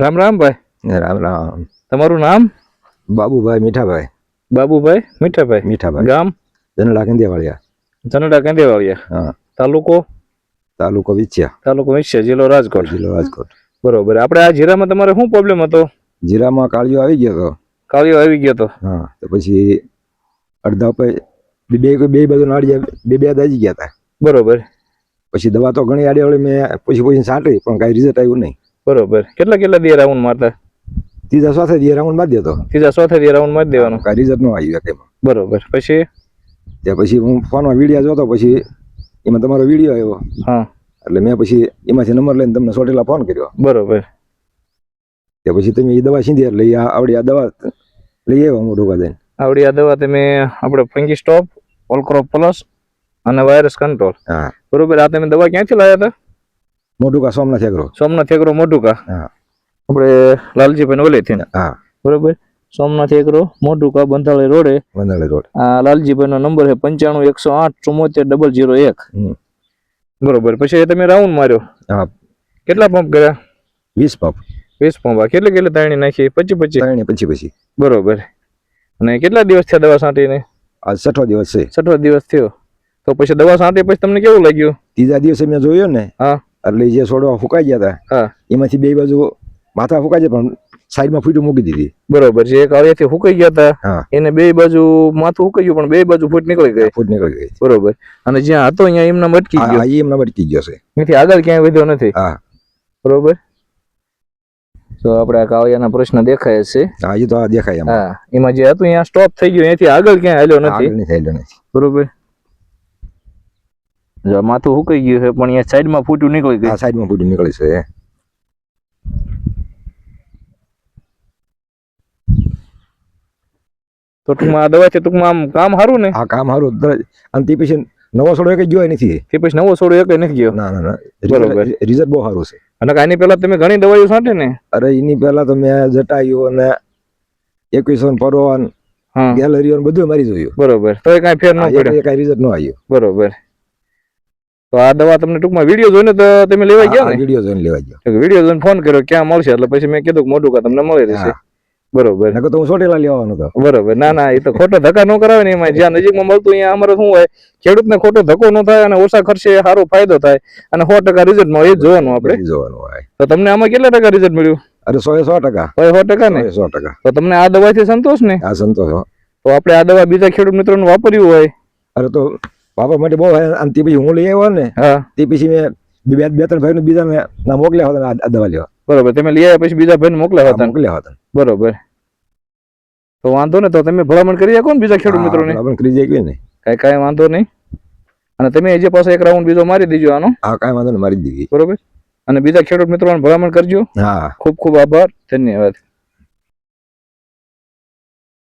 રામ રામ ભાઈ. રામ રામ. તમારું નામ? બાબુભાઈ મીઠાભાઈ. બાબુભાઈ મીઠાભાઈ. મીઠાભાઈ. ગામ? જનડા કંદિયાવાળિયા જનડા કાંદેવાળિયા હા. તાલુકો? તાલુકો વિછ્યા. તાલુકો વિછ્યા જિલ્લો રાજકોટ. જિલ્લો રાજકોટ. બરોબર. આપણે આ જીરામાં તમારે શું પ્રોબ્લેમ હતો? જીરામાં કાળિયો આવી ગયો હતો કાળિયો આવી ગયો હતો હા તો પછી અડધા પછી બે બે બે બાજુ નાળિયા બે બે દાજી ગયા હતા બરોબર. પછી દવા તો ઘણી આડી વળી મેં પછી પછી છાંટી પણ કાંઈ રિઝલ્ટ આવ્યું નહીં. બરોબર. કેટલા કેટલા દી રાઉન્ડ મારતા ત્રીજા સાથે જે રાઉન્ડ મારી દેતો. ત્રીજા ચોથા દી રાઉન્ડ મારી દેવાનું. કાંઈ રિઝલ્ટ ન આવ્યું એકેમાં બરોબર. પછી? ત્યાં પછી હું ફોનમાં વીડિયો જોતો પછી એમાં તમારો વીડિયો આવ્યો. હા. એટલે મેં પછી એમાંથી નંબર લઈને તમને સોટેલા ફોન કર્યો. બરોબર. ત્યાં પછી તમે એ દવા સીધી એટલે આવડી આ દવા લઈ આવ્યો હું ડોકા જઈને આવડી આ દવા તમે આપણે fungi stop all crop plus અને વાયરસ કંટ્રોલ હા. બરોબર. આ તમે દવા ક્યાંથી લાવ્યા હતા? મોટું કા સોમનાથ એગ્રો. સોમનાથ એગ્રો મોટુકા હા. આપણે લાલજીભાઈ ઓલેથી હા. બરોબર? સોમનાથ એગ્રો મોઢુકા બંધાળી રોડે. બંધાળી રોડ. આ લાલજીભાઈ નો નંબર છે પંચાણું એકસો આઠ ચુમ્મોતેર ડબલ જીરો એક. બરોબર. પછી તમે રાઉન્ડ માર્યો. હા. કેટલા પંપ કર્યા? વીસ પંપ. વીસ પંપ. આ કેટલી કેટલી તાણી નાખી? પચી પચી? તાણી પછી પછી બરોબર. અને કેટલા દિવસ થયા દવા છાંટીને? આ છઠ્ઠો દિવસ છે. છઠ્ઠો દિવસ થયો. તો પછી દવા છાંટી પછી તમને કેવું લાગ્યું? ત્રીજા દિવસે મેં જોયો ને હા. એટલે જે છોડવા ફૂંકાઈ ગયા હતા એમાંથી બે બાજુ માથા ફૂંકાઈ જાય પણ સાઈડમાં ફૂટું મૂકી દીધી. બરોબર જે એક ફૂકાઈ ગયા હતા એને બે બાજુ માથું હુકાઈ ગયું પણ બે બાજુ ફૂટ નીકળી ગઈ. ફૂટ નીકળી ગઈ. બરોબર. અને જ્યાં હતો અહીંયા એમના મટકી ગયા. ગયો એમના મટકી ગયો છે. એથી આગળ ક્યાંય વધ્યો નથી. હા. બરોબર. તો આપણે આ કાવડિયાના પ્રશ્ન દેખાય છે. હા એ તો આ દેખાય હા એમાં જે હતું અહીંયા સ્ટોપ થઈ ગયું એથી આગળ ક્યાંય હાલ્યો નથી. બરોબર. જો માથું હુકાઈ ગયું છે પણ અહીંયા સાઈડમાં ફૂટું નીકળી ગયું. સાઈડમાં ફૂટું નીકળી છે તો ટૂંકમાં આ છે ટૂંકમાં આમ કામ સારું ને? હા કામ સારું. અને તે પછી નવો સોડો એક ગયો નથી તે પછી નવો સોડો એક નથી ગયો? ના ના ના. બરોબર. રિઝલ્ટ બહુ સારું છે. અને આની પહેલા તમે ઘણી દવાઈઓ છાંટે ને? અરે એની પહેલા તો મેં જટાયું અને એકવીસો પરવાન ગેલેરીઓ બધું મારી જોયું. બરોબર. તો કાંઈ ફેર ન પડ્યો? કઈ રિઝલ્ટ ન આવ્યું. બરોબર. તો આ દવા તમને ટૂંકમાં વીડિયો જોઈને તો તમે લેવા ગયા ને? વીડિયો જોઈને લેવા ગયા. વીડિયો જોઈને ફોન કર્યો ક્યાં મળશે? એટલે પછી મેં કીધું કે મોટું કા તમને મળી રહેશે. બરોબર. નકર તો હું સોટેલા લેવાનો તો બરોબર. ના ના એ તો ખોટો ધક્કા ન કરાવે ને એમાં. જ્યાં નજીકમાં મળતું અહીંયા અમારે શું હોય ખેડૂતને ખોટો ધક્કો ન થાય અને ઓછા ખર્ચે સારો ફાયદો થાય અને સો ટકા રિઝલ્ટ મળે એ જોવાનું આપણે. જોવાનું હોય. તો તમને આમાં કેટલા ટકા રિઝલ્ટ મળ્યું? અરે સો સો ટકા. સો ટકા ને? સો ટકા. તો તમને આ દવાથી સંતોષ ને? આ સંતોષ. તો આપણે આ દવા બીજા ખેડૂત મિત્રોને વાપર્યું હોય. અરે તો બાપા માટે બહુ આમ તે પછી હું લઈ આવ્યો ને હા. તે પછી મેં બે બે ત્રણ ભાઈ બીજા ના મોકલ્યા હતા આ- દવા લેવા. બરોબર. તમે લઈ આવ્યા પછી બીજા ભાઈને મોકલ્યા હતા મોકલ્યા હતા બરોબર. તો વાંધો ને તો તમે ભલામણ કરી શકો ને બીજા ખેડૂત મિત્રોને? હા, આપણે કરી શકીએ ને. કઈ કાંઈ વાંધો નહીં. અને તમે જે પાસે એક રાઉન્ડ બીજો મારી દીજો આનો. હા કાંઈ વાંધો નહીં. મારી દીધી. બરોબર? અને બીજા ખેડૂત મિત્રોને ભલામણ કરજો. હા. ખૂબ ખૂબ આભાર. ધન્યવાદ.